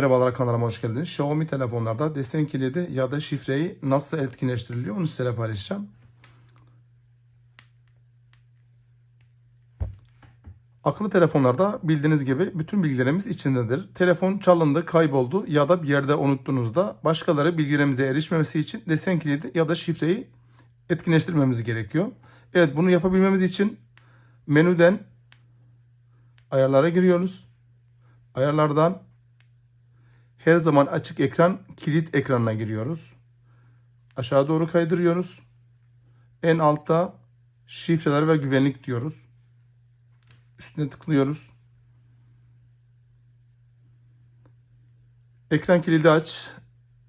Merhabalar kanalıma hoş geldiniz. Xiaomi telefonlarda desen kilidi ya da şifreyi nasıl etkinleştiriliyor onu size paylaşacağım. Akıllı telefonlarda bildiğiniz gibi bütün bilgilerimiz içindedir. Telefon çalındı, kayboldu ya da bir yerde unuttuğunuzda başkaları bilgilerimize erişmemesi için desen kilidi ya da şifreyi etkinleştirmemiz gerekiyor. Evet bunu yapabilmemiz için menüden ayarlara giriyoruz. Ayarlardan her zaman açık ekran kilit ekranına giriyoruz. Aşağı doğru kaydırıyoruz. En altta şifreler ve güvenlik diyoruz. Üstüne tıklıyoruz. Ekran kilidi aç.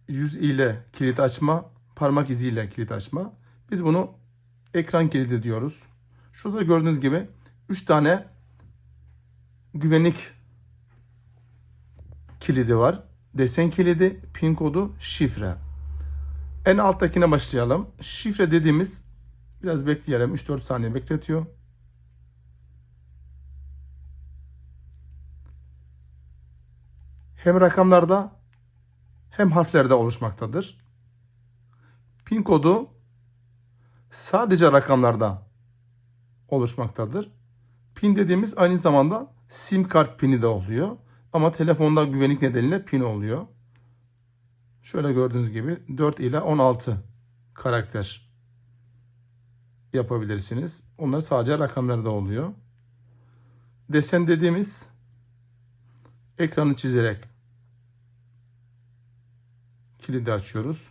Yüz ile kilit açma. Parmak iziyle kilit açma. Biz bunu ekran kilidi diyoruz. Şurada gördüğünüz gibi 3 tane güvenlik kilidi var. Desen kilidi, pin kodu, şifre. En alttakine başlayalım. Şifre dediğimiz biraz bekleyelim. 3-4 saniye bekletiyor. Hem rakamlarda hem harflerde oluşmaktadır. Pin kodu sadece rakamlarda oluşmaktadır. Pin dediğimiz aynı zamanda sim kart pini de oluyor. Ama telefonda güvenlik nedeniyle pin oluyor. Şöyle gördüğünüz gibi 4 ile 16 karakter yapabilirsiniz. Onlar sadece rakamlarda oluyor. Desen dediğimiz ekranı çizerek kilidi açıyoruz.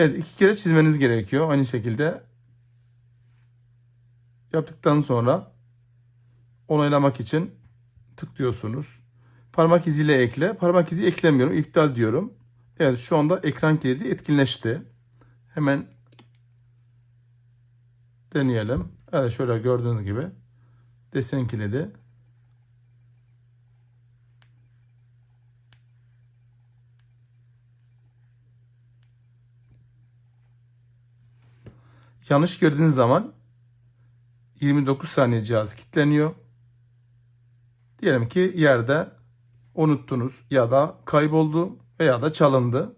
Evet iki kere çizmeniz gerekiyor. Aynı şekilde yaptıktan sonra onaylamak için tıklıyorsunuz. Parmak iziyle ekle. Parmak izi eklemiyorum. iptal diyorum. Evet şu anda ekran kilidi etkinleşti. Hemen deneyelim. Evet şöyle gördüğünüz gibi desen kilidi Yanlış girdiğiniz zaman 29 saniye cihaz kilitleniyor. Diyelim ki yerde unuttunuz ya da kayboldu veya da çalındı.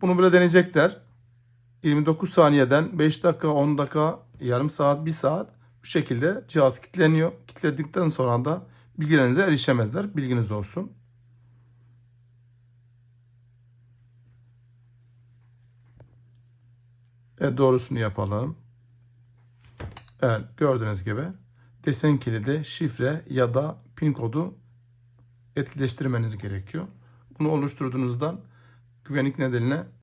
Bunu böyle deneyecekler. 29 saniyeden 5 dakika, 10 dakika, yarım saat, 1 saat bu şekilde cihaz kilitleniyor. Kilitledikten sonra da bilgilerinize erişemezler. Bilginiz olsun. Evet doğrusunu yapalım. Evet gördüğünüz gibi desen kilidi, şifre ya da pin kodu etkileştirmeniz gerekiyor. Bunu oluşturduğunuzdan güvenlik nedeniyle